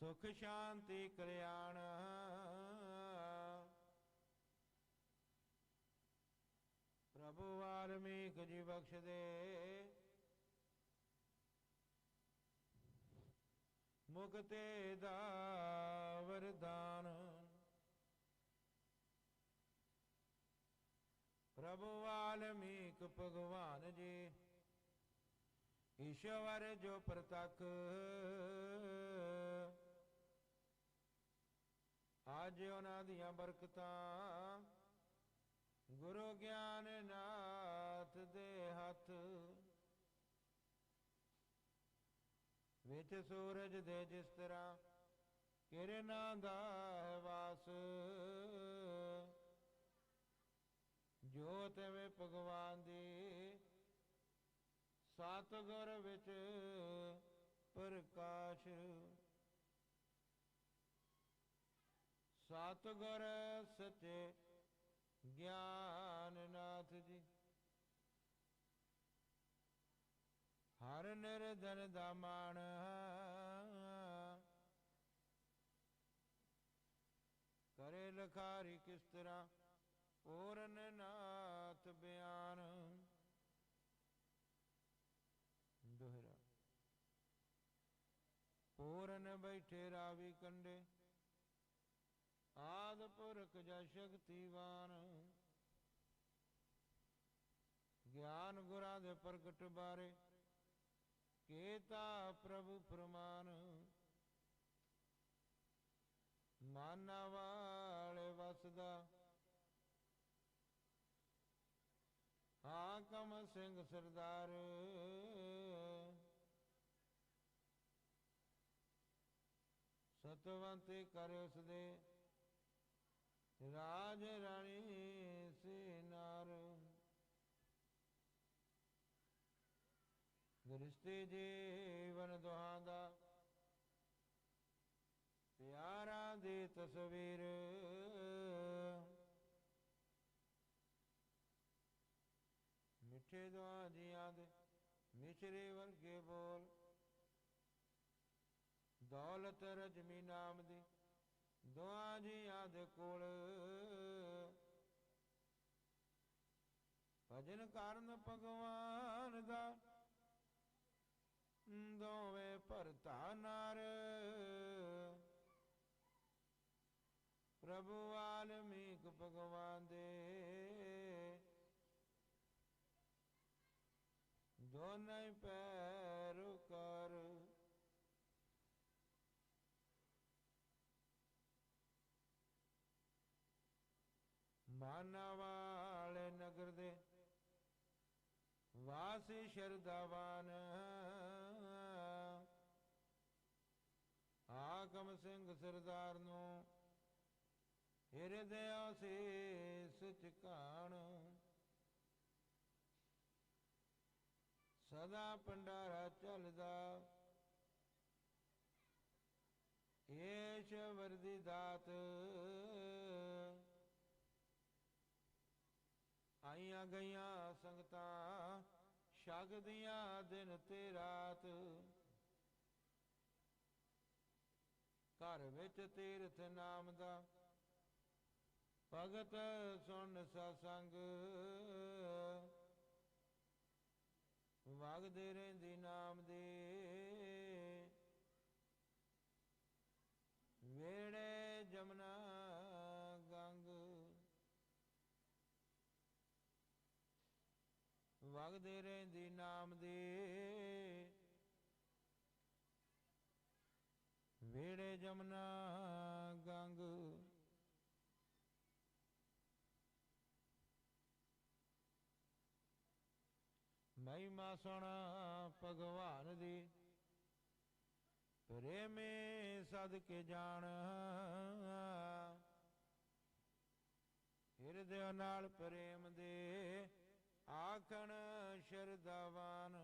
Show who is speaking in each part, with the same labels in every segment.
Speaker 1: ਸੁਖ ਸ਼ਾਂਤੀ ਕਲਿਆਣ। ਪ੍ਰਭੂ ਵਾਲਮੀਕ ਜੀ ਬਖਸ਼ ਦੇ ਮੁਕਤੇ ਦਾ ਵਰਦਾਨ। ਪ੍ਰਭੂ ਵਾਲਮੀਕ ਭਗਵਾਨ ਜੀ, ਈਸ਼ਵਰ ਜੋ ਪ੍ਰਤੱਖ ਅੱਜ ਉਹਨਾਂ ਦੀਆਂ ਬਰਕਤਾਂ। ਗੁਰੂ ਗਿਆਨ ਨਾਥ ਦੇ ਹੱਥ ਵਿੱਚ ਸੂਰਜ ਦੇ ਜਿਸ ਤਰ੍ਹਾਂ ਕਿਰਨਾਂ ਦਾ ਵਾਸ ਜੋਤ ਵੇ ਭਗਵਾਨ ਦੀ ਸਤਿਗੁਰ ਵਿੱਚ ਪ੍ਰਕਾਸ਼ ਸਤਿਗੁਰ ਸਚੇ ਗਿਆਨ ਨਾਥ ਜੀ। ਹਰ ਨਿਰਧਨ ਦਾ ਮਾਣ। ਕਰੇ ਲਖਾਰੀ ਕਿਸ ਤਰ੍ਹਾਂ? ਪੂਰਨ ਨਾਥ ਬਿਆਨ। ਦੋਹਰਾ। ਪੂਰਨ ਬੈਠੇ ਰਾਵੀ ਕੰਡੇ। ਆਦ ਪੁਰਖ ਜੈ ਸ਼ਕਤੀਵਾਨ। ਗਿਆਨ ਗੁਰਾਂ ਦੇ ਪ੍ਰਗਟ ਬਾਰੇ, ਕੇਤਾ ਪ੍ਰਭੂ ਪ੍ਰਮਾਨ ਮਾਨਾ ਵਾਲੇ ਵਸਦਾ, ਹਾਕਮ ਸਿੰਘ ਸਰਦਾਰ। ਸਤਵੰਤੇ ਕਰ ਉਸ ਦੇ ਰਾਜ ਰਾਣੀ ਸੇ ਨਾਰ। ਗ੍ਰਸਤੀ ਜੀਵਨ ਦੁਹਾਂ ਦਾ, ਪਿਆਰਾ ਦੀ ਤਸਵੀਰ। ਮਿੱਠੇ ਦੁਆ ਜੀਆਂ ਦੇ ਮਿਸ਼ਰੇ ਵਰਗੇ ਬੋਲ, ਦੌਲਤ ਰਜਮੀ ਨਾਮ ਦੀ ਦੁਆ ਜੀਆਂ ਦੇ ਕੋਲ। ਭਜਨ ਕਰਨ ਭਗਵਾਨ ਦਾ ਦੋਵੇਂ ਭਰਤਾ ਨਾਰ। ਪ੍ਰਭੂ ਆਲਮੀਕ ਭਗਵਾਨ ਦੇ ਦੋਨੇ ਪੈਰ ਕਰ। ਮਾਨਾ ਵਾਲੇ ਨਗਰ ਦੇ ਵਾਸੀ ਸ਼ਰਦਾਵਾਨ ਆਕਮ ਸਿੰਘ ਸਰਦਾਰ ਨੂੰ ਹਿਰਦੇ ਆਸੀਸ ਝਕਾਣ ਸਦਾ ਪੰਡਾਰਾ ਚੱਲਦਾ ਏਸ਼ ਵਰਦੀ ਦਾਤ ਆਈਆਂ ਗਈਆਂ ਸੰਗਤਾਂ ਸ਼ਗਦੀਆਂ ਦਿਨ ਤੇ ਰਾਤ। ਘਰ ਵਿੱਚ ਤੀਰਥ ਨਾਮ ਦਾ ਭਗਤ ਸੁਣ ਸਤਸੰਗ। ਵਗਦੇ ਰਹਿੰਦੀ ਨਾਮ ਦੇ ਵੇੜੇ ਜਮਨਾ ਵਗਦੇ ਰਹਿੰਦੀ ਨਾਮ ਦੇ। ਵੇੜੇ ਜਮਨਾ ਗੰਗ। ਮਹਿਮਾ ਸੁਣਾ ਭਗਵਾਨ ਦੀ। ਪ੍ਰੇਮੇ ਸਦ ਕੇ ਜਾਣ। ਹਿਰਦੇ ਨਾਲ ਪ੍ਰੇਮ ਦੇ। ਆਖਣ ਸ਼ਰਦਾਵਾਨ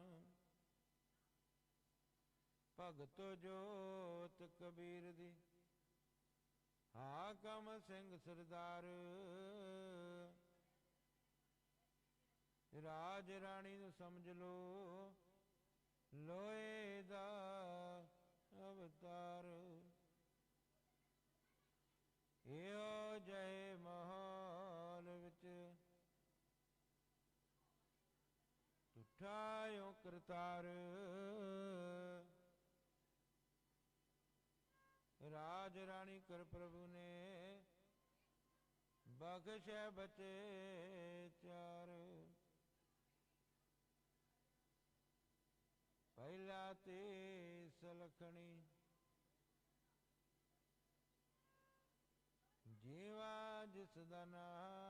Speaker 1: ਭਗਤ ਜੋਤ ਕਬੀਰ ਦੀ, ਹਾਕਮ ਸਿੰਘ ਸਰਦਾਰ, ਰਾਜ ਰਾਣੀ ਨੂੰ ਸਮਝ ਲੋ ਲੋਏ ਦਾ ਅਵਤਾਰ। ਓ ਕਰਤਾਰ। ਰਾਜ ਰਾਣੀ ਕਰ ਪ੍ਰਭੂ ਨੇ ਬਖਸ਼ੈ ਬਚੇ ਚਾਰ। ਪਹਿਲਾ ਤੇ ਸਲਖਣੀ, ਜੀਵਾ ਜਿਸ ਦਾ ਨਾਮ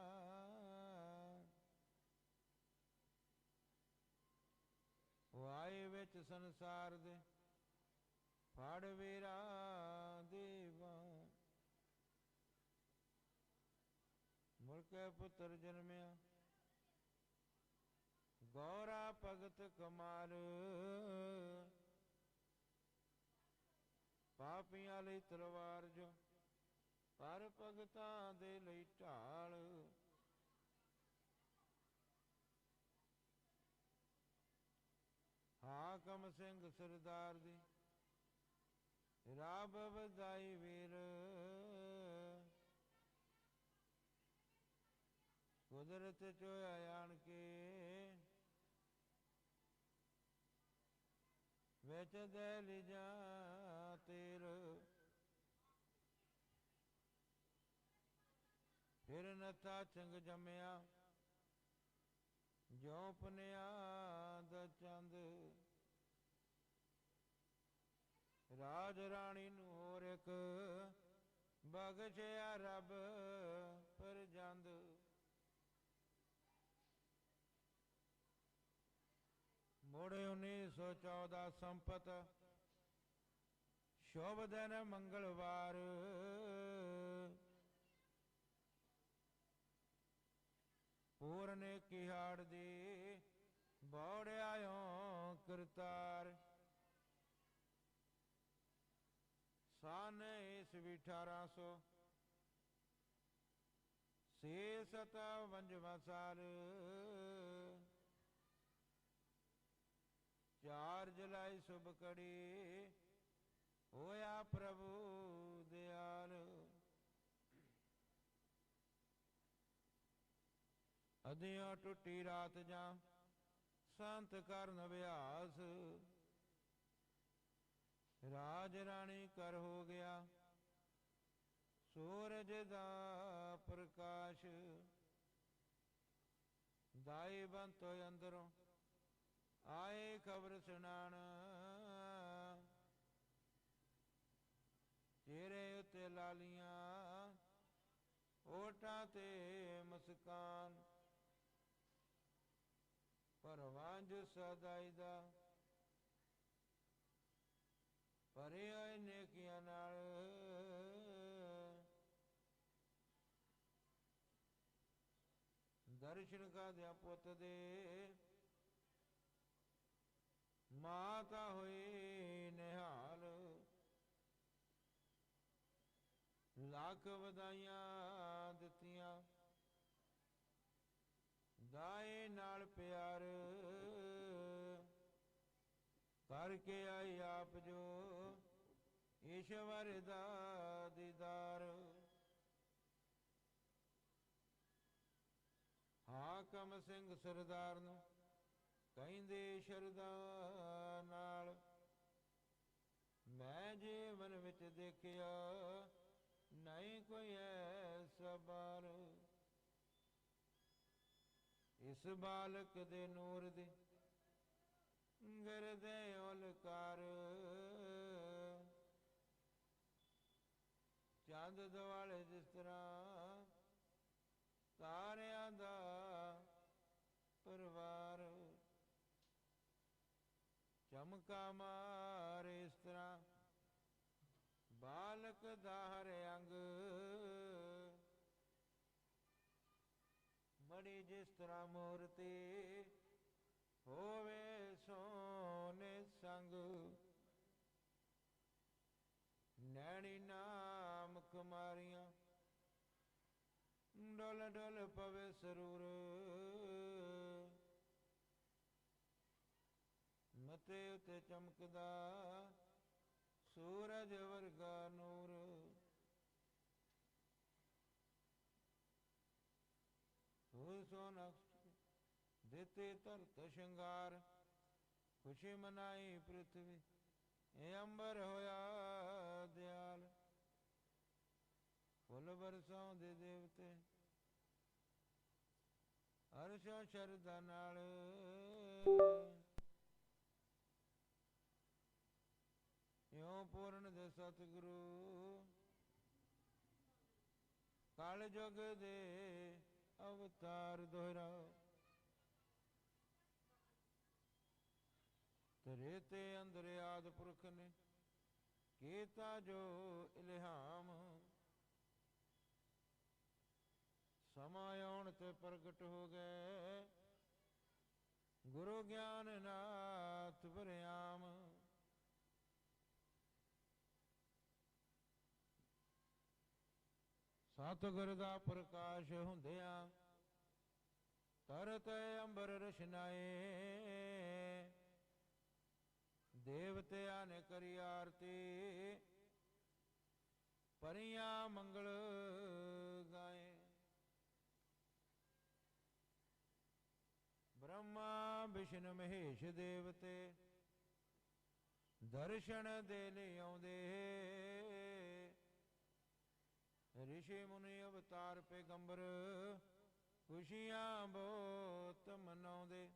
Speaker 1: ਵਿੱਚ ਸੰਸਾਰ ਦੇ ਫੜ ਵੀਰਾ ਦੇਵਾ ਮੁਰਕੇ ਪੁੱਤਰ ਜਨਮਿਆ। ਗੌਰਾ ਭਗਤ ਕਮਾਲ। ਪਾਪੀਆਂ ਲਈ ਤਲਵਾਰ ਜੋ, ਪਰ ਭਗਤਾਂ ਦੇ ਲਈ ਢਾਲ। ਹਾਕਮ ਸਿੰਘ ਸਰਦਾਰ ਦੀ। ਰਾਬ ਵਧਾਈ ਵੀਰ। ਕੁਦਰਤ ਚੋਇਆ ਆਣ ਕੇ ਵਿੱਚ ਦੇ ਲਿਜਾ ਤੇਰ। ਫਿਰ ਨਤਾ ਚੰਗ ਜੰਮਿਆ, ਜੋ ਪਨਿਆ ਦਾ ਚੰਦ। ਰਾਜ ਰਾਣੀ ਨੂੰ ਹੋਰ ਇੱਕ ਬਖਸ਼ਿਆ ਰੱਬ ਪਰ ਜੰਦ। ਮੋੜੇ 1914 ਸੰਪਤ ਸ਼ੋਭ ਦਿਨ ਮੰਗਲਵਾਰ। ਪੂਰਨ ਕਿਹਾੜ ਦੀ ਬੌੜਿਆਇਓ ਕਰਤਾਰ। ਸਨ ਇਸ ਵੀ 1800 ਸੇ। ਸਤਾ ਵੰਜਵਾ ਸਾਲ। ਚਾਰ ਜੁਲਾਈ ਸੁਭ ਕੜੀ ਹੋਇਆ ਪ੍ਰਭੂ ਦਿਆਲ। ਅਧਿਓ ਟੁੱਟੀ ਰਾਤ ਜਾਂ ਸੰਤ ਕਰਨ ਅਭਿਆਸ ਰਾਜ ਰਾਣੀ ਕਰ ਹੋ ਗਿਆ, ਸੂਰਜ ਦਾ ਪ੍ਰਕਾਸ਼। ਦਾਈ ਬੰਤੋ ਅੰਦਰੋਂ, ਆਏ ਖਬਰ ਸੁਣਾਣ। ਚਿਹਰੇ ਉੱਤੇ ਲਾਲੀਆਂ, ਓਟਾਂ ਤੇ ਮੁਸਕਾਨ। ਪਰਵਾਂਜ ਸਦਾਈ ਦਾ ਪਰੇ ਹੋਏ ਨੇਕੀਆਂ ਨਾਲ। ਦਰਸ਼ਨ ਕਾਦਿਆ ਪੁੱਤ ਦੇ? ਮਾਤਾ ਹੋਏ ਨਿਹਾਲ। ਲੱਖ ਵਧਾਈਆਂ ਦਿੱਤੀਆਂ। ਦਾਏ ਨਾਲ ਪਿਆਰ। ਕਰਕੇ ਆਈ ਆਪ ਜੋ ਈਸ਼ਵਰ ਦਾ ਦੀਦਾਰ। ਹਾਕਮ ਸਿੰਘ ਸਰਦਾਰ ਨੂੰ ਕਹਿੰਦੇ ਸ਼ਰਦਾ ਨਾਲ, ਮੈਂ ਜੀਵਨ ਵਿੱਚ ਦੇਖਿਆ ਨਹੀਂ ਕੋਈ ਐਸਾ ਬਾਰ। ਇਸ ਬਾਲਕ ਦੇ ਨੂਰ ਦੇ ਗਰਦੇ ਉਲਕਾਰ। ਚੰਦ ਦਵਾਲੇ ਜਿਸ ਤਰ੍ਹਾਂ ਤਾਰਿਆਂ ਦਾ ਪਰਵਾਰ। ਚਮਕਾ ਮਾਰ ਇਸ ਤਰ੍ਹਾਂ ਬਾਲਕ ਦਾ ਹਰ ਅੰਗ। ਜਿਸ ਤਰ੍ਹਾਂ ਮੂਰਤੀ ਹੋਵੇ ਸੋਨੇ ਸੰਗ। ਨੈਣੀ ਨਾਮ ਕੁਮਾਰੀਆਂ ਡੋਲ ਡੋਲ ਪਵੇ ਸਰੂਰ। ਮਤੇ ਉਤੇ ਚਮਕਦਾ ਸੂਰਜ ਵਰਗਾ ਨੂਰ। ਸੋ ਸੋਨਕਸ਼ ਦਿੱਤੇ ਧਰਤ ਸ਼ਿੰਗਾਰ, ਖੁਸ਼ੀ ਮਨਾਈ ਪ੍ਰਿਥਵੀ, ਇਹ ਅੰਬਰ ਹੋਇਆ ਦਿਆਲ। ਫੁੱਲ ਬਰਸਾਉਂਦੇ ਦੇਵਤੇ, ਅਰਸ਼ਾ ਸ਼ਰਦਾ ਨਾਲ। ਇਉ ਪੂਰਨ ਦੇ ਸਤਿਗੁਰੂ, ਕਾਲ ਜੁਗ ਦੇ ਅਵਤਾਰ ਦੁਹਰਾਓ ਤੇਰੇ ਤੇ ਅੰਦਰ ਆਦ ਪੁਰਖ ਨੇ ਕੀਤਾ ਜੋ ਇਲਹਾਮ। ਸਮਾਂ ਆਉਣ ਤੇ ਪ੍ਰਗਟ ਹੋ ਗਏ। ਗੁਰੂ ਗਿਆਨ ਨਾਥ ਬਰਿਆਮ। ਸਤਿਗੁਰ ਦਾ ਪ੍ਰਕਾਸ਼ ਹੁੰਦਿਆਂ ਤਰਤ ਅੰਬਰ ਰਸ਼ਨਾਏ। ਦੇਵਤਿਆਂ ਨੇ ਕਰੀ ਆਰਤੀ, ਪਰੀਆਂ ਮੰਗਲ ਗਾਏ। ਬ੍ਰਹਮਾ, ਵਿਸ਼ਨ, ਮਹੇਸ਼ ਦੇਵਤੇ ਦਰਸ਼ਨ ਦੇ ਲਈ ਆਉਂਦੇ। ਰਿਸ਼ੀ ਮੁਨੀ ਅਵਤਾਰ ਪੈਗੰਬਰ ਖੁਸ਼ੀਆਂ ਬਹੁਤ ਮਨਾਉਂਦੇ।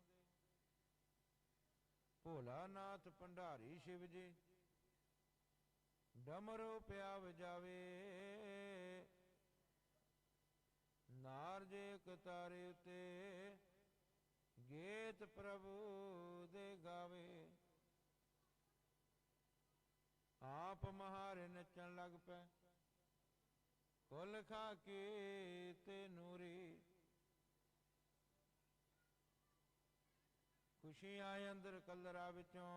Speaker 1: ਭੋਲਾਨਾਥ ਭੰਡਾਰੀ ਸ਼ਿਵ ਜੀ, ਡਮਰੋ ਪਿਆ ਵਜਾਵੇ ਨਾਰ ਕਤਾਰੇ ਉਤੇ ਗੀਤ ਪ੍ਰਭੂ ਦੇ ਗਾਵੇ। ਆਪ ਮਹਾਰੇ ਨੱਚਣ ਲੱਗ ਪਏ ਕੁਲ ਖਾ ਕੇ ਤੇ ਨੂਰੀ। ਖੁਸ਼ੀਆਂ ਅੰਦਰ ਕਲਰਾ ਵਿੱਚੋਂ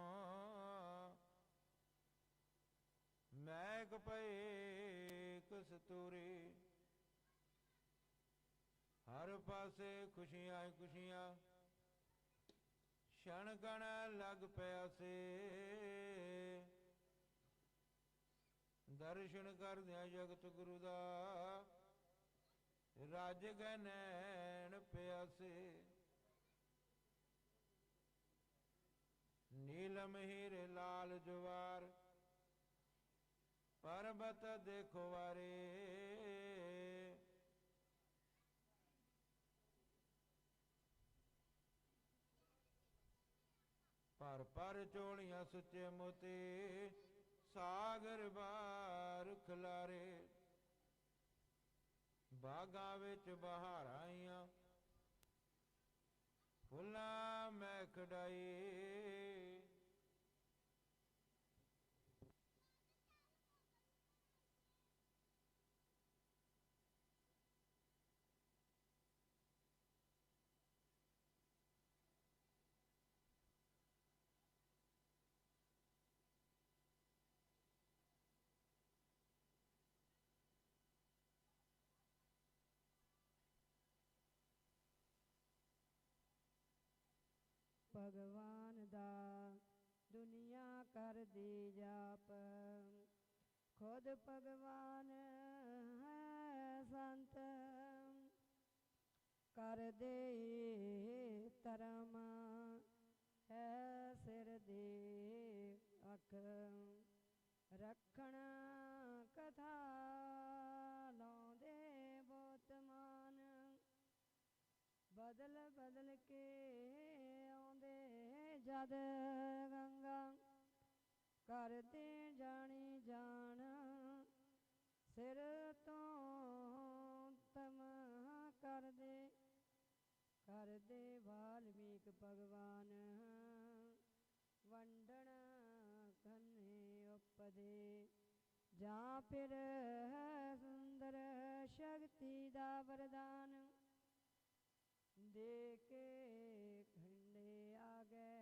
Speaker 1: ਮੈਗ ਪਏ ਕਸਤੂਰੀ ਹਰ ਪਾਸੇ ਖੁਸ਼ੀਆਂ ਖੁਸ਼ੀਆਂ ਛਣ ਕਣ ਲੱਗ ਪਿਆ ਸੇ। ਦਰਸ਼ਨ ਕਰਦਿਆਂ ਜਗਤ ਗੁਰੂ ਦਾ। ਰਾਜ ਗਨੈਣ ਪਿਆਸੇ। ਨੀਲਮ ਹੀਰੇ ਲਾਲ ਜਵਾਰ। ਪਰਬਤ ਦੇਖੋ ਵਾਰੇ ਪਰ ਪਰ ਚੋਲੀਆਂ ਸੁੱਚੇ ਮੋਤੀ। ਸਾਗਰ ਬਾਰ ਖਲਾਰੇ ਬਾਗਾਂ ਵਿੱਚ ਬਹਾਰ ਆਈਆਂ ਫੁੱਲਾਂ ਮੈਂ ਖੜਾਈ
Speaker 2: ਭਗਵਾਨ ਦਾ, ਦੁਨੀਆ ਕਰਦੀ ਜਾਪ। ਖੁਦ ਭਗਵਾਨ ਹੈ ਸੰਤ ਕਰ ਦੇ ਧਰਮ ਹੈ ਸਿਰ ਦੇ ਅਖ। ਰੱਖਣ ਕਥਾ ਲਾਉਂਦੇ ਬਹੁਤ ਮਾਨ ਬਦਲ ਬਦਲ ਕੇ ਜਦ ਗੰਗਾ ਕਰਦੇ ਜਾਣੀ ਜਾਣ, ਸਿਰ ਤੋਂ ਤਮ ਕਰਦੇ ਕਰਦੇ ਵਾਲਮੀਕ ਭਗਵਾਨ। ਵੰਡਣ ਕੰਨੇ ਉਪਦੇ, ਜਾਂ ਫਿਰ ਸੁੰਦਰ ਸ਼ਕਤੀ ਦਾ ਵਰਦਾਨ। ਦੇ ਕੇ